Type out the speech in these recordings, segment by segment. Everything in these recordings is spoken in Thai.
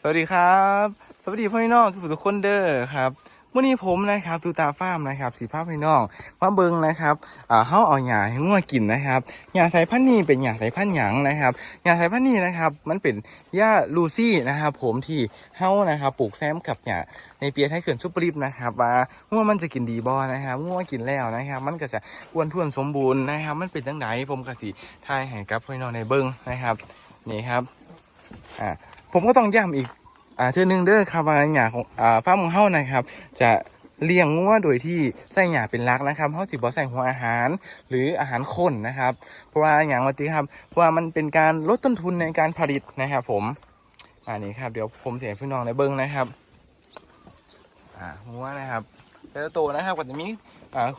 สวัสดีครับ สวัสดีพ่อพี่น้องทุกทุกคนเด้อครับวันนี้ผมนะครับตูตาฟาร์มนะครับสีภาพพี่น้องมาเบิงนะครับอ่าเฮาเอาหญ้าให้งัวกินนะครับหญ้าสายพันธุ์นี้เป็นหญ้าสายพันธุ์หยังนะครับหญ้าสายพันธุ์นี้นะครับมันเป็นหญ้าลูซี่นะครับผมที่เฮานะครับปลูกแซมกับหญ้าในเปียไทยเขื่อนซุปเปอร์ลิฟนะครับว่างัวมันจะกินดีบ่นะครับงัวกินแล้วนะครับมันก็จะอ้วนท้วนสมบูรณ์นะครับ มันเป็นจังไดผมก็สิทายให้กับพ่อพี่น้องในเบิงนะครับนี่ครับอ่า ผมก็ต้องย้ำอีกอ่าเทือหนึงเด้อครับว่าหญ้าของอ่าฟาร์มของเฮานะครับ จะเลี้ยงงัวโดยที่ใส่หญ้าเป็นหลักนะครับเฮาสิบ่ใส่หัวอาหาร หรืออาหารข้นนะครับ เพราะว่าอย่างว่าติครับเพราะว่ามันเป็นการลดต้นทุนในการผลิตนะครับ ผมอันนี้ครับเดี๋ยวผมเสียพี่น้องในเบิ้งนะครับอ่าหัวนะครับแต่ละตัวนะครับก็จะมี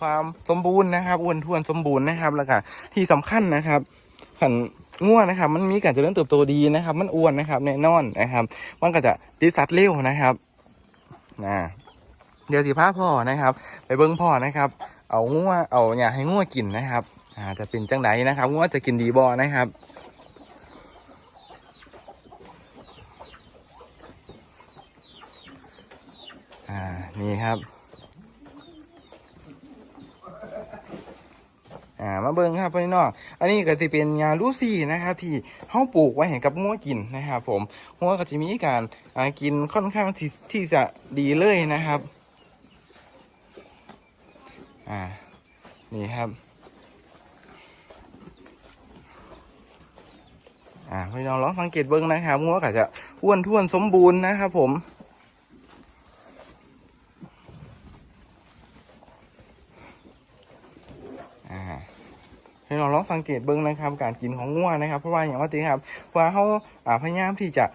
ความสมบูรณ์นะครับอ้วนท้วนสมบูรณ์นะครับ แล้วก็ที่สำคัญนะครับขัน ง่วนะครับ มันมีการเจริญเติบโตดีนะครับ มันอ้วนนะครับแน่นอนนะครับ มันก็จะดิสัตเร็วนะครับนะเดี๋ยวสิพาพ่อนะครับ ไปเบิ้งพ่อนะครับ เอาง่วเอาอย่าให้ง่วกินนะครับอ่าจะเป็นจังไดนะครับง่วจะกินดีบอนะครับอ่านี่ครับ อ่ามาเบิ้งครับพี่น้องอันนี้ก็จะเป็นยาลูซี่นะครับที่เขาปลูกไว้ให้กับงัวกินนะครับผมงัวก็จะมีการกินค่อนข้างที่ที่จะดีเลยนะครับอ่านี่ครับอ่าพี่น้องลองสังเกตเบิ้งนะครับงัวก็จะอ้วนท้วนสมบูรณ์นะครับผม ให้เราลองสังเกตเบิ้งนะครับการกินของงัวนะครับ เพราะว่าอย่างว่าตีครับเพราะว่าเขาพยายามที่จะ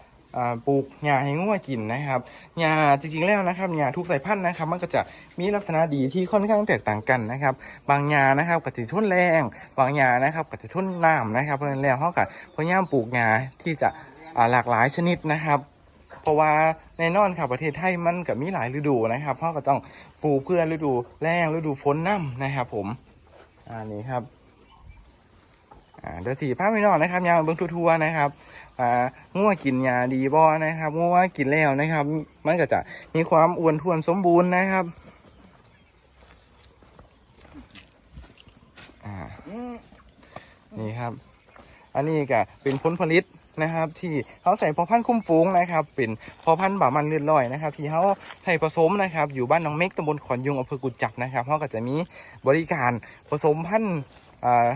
ปลูกหญ้าให้งัวกินนะครับหญ้าจริงๆแล้วนะครับหญ้าทุกสายพันธุ์นะครับ มันก็จะมีลักษณะดีที่ค่อนข้างแตกต่างกันนะครับ บางหญ้านะครับก็จะทนแรง บางหญ้านะครับก็จะทนน้ำนะครับเพราะฉะนั้นแล้วเขาก็พยายามปลูกหญ้าที่จะหลากหลายชนิดนะครับ เพราะว่าแน่นอนครับประเทศไทยมันก็มีหลายฤดูนะครับเขาก็ต้องปลูกเพื่อฤดูแล้งฤดูฝนน้ำนะครับ ผมอ่านี่ครับ เดี๋ยวสีภาพไม่นอกนะครับยาเบิ้งทัวร์ๆนะครับอ่างัวกินยาดีบอนะครับงัวกินแล้วนะครับ มันก็จะมีความอ้วนท้วนสมบูรณ์นะครับอ่านี่ครับ อันนี้ก็เป็นผลผลิตนะครับ ที่เขาใส่พอพันธุ์คุ้มฟูงนะครับ เป็นพอพันธุ์บามันเลือดลอยนะครับ ที่เขาใส่ผสมนะครับ อยู่บ้านน้องเม็กตำบลขอนยุงอำเภอกุจจับนะครับเขาก็จะมีบริการผสมพันธุ์อ่า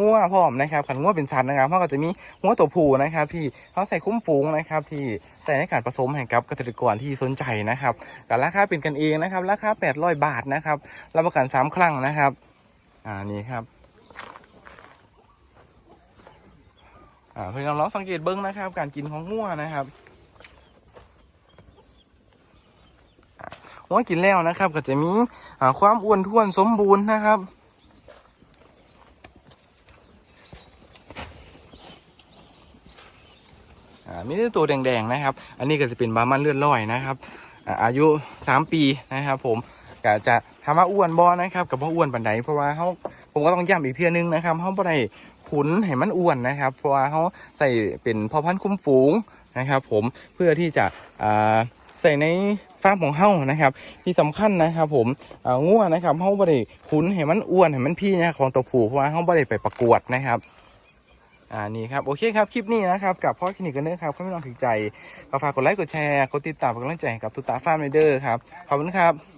งัวพร้อมนะครับขันงัวเป็นสันนะครับเขาก็จะมีงัวตัวผู้นะครับ ที่เขาใส่คุ้มฟูงนะครับ ที่ใส่ในการผสมให้กับเกษตรกรที่สนใจนะครับกับราคาเป็นกันเองนะครับ ราคา 800 บาทนะครับรับประกันสามครั้งนะครับ อ่านี่ครับอ่าเพื่อนลองสังเกตเบิ้งนะครับ การกินของงัวนะครับอ่างัวกินแล้วนะครับ ก็จะมีอ่าความอ้วนท้วนสมบูรณ์นะครับอ่า มีต่ตัวแดงๆนะครับ อันนี้ก็จะเป็นบามันเลือดลอยนะครับอายุสามปีนะครับผมก็จะทำว่าอ้วนบอนะครับกับว่าอ้วนปันไดเพราะว่าเขาผมก็ต้องย้ำอีกเพียนึงนะครับเขาบ่ได้ขุนให้มันอ้วนนะครับ เพราะว่าเขาใส่เป็นพ่อพันธุ์คุ้มฝูงนะครับ ผมเพื่อที่จะใส่ในฟาร์มของเฮานะครับ ที่สำคัญนะครับผมอ่างัวนะครับเฮาบ่ได้ขุนให้มันอ้วนให้มันพี่นะของตัวผูเพราะว่าเฮาบ่ได้ไปประกวดนะครับ อ่านี่ครับโอเคครับคลิปนี้นะครับกับพ่อคลินิกกันเนอร์ครับถ้าไม่ลองถึงใจก็ฝากกดไลค์กดแชร์กดติดตามเป็นกำลังใจให้กับตุตาฟาร์มเดอร์ครับขอบคุณครับ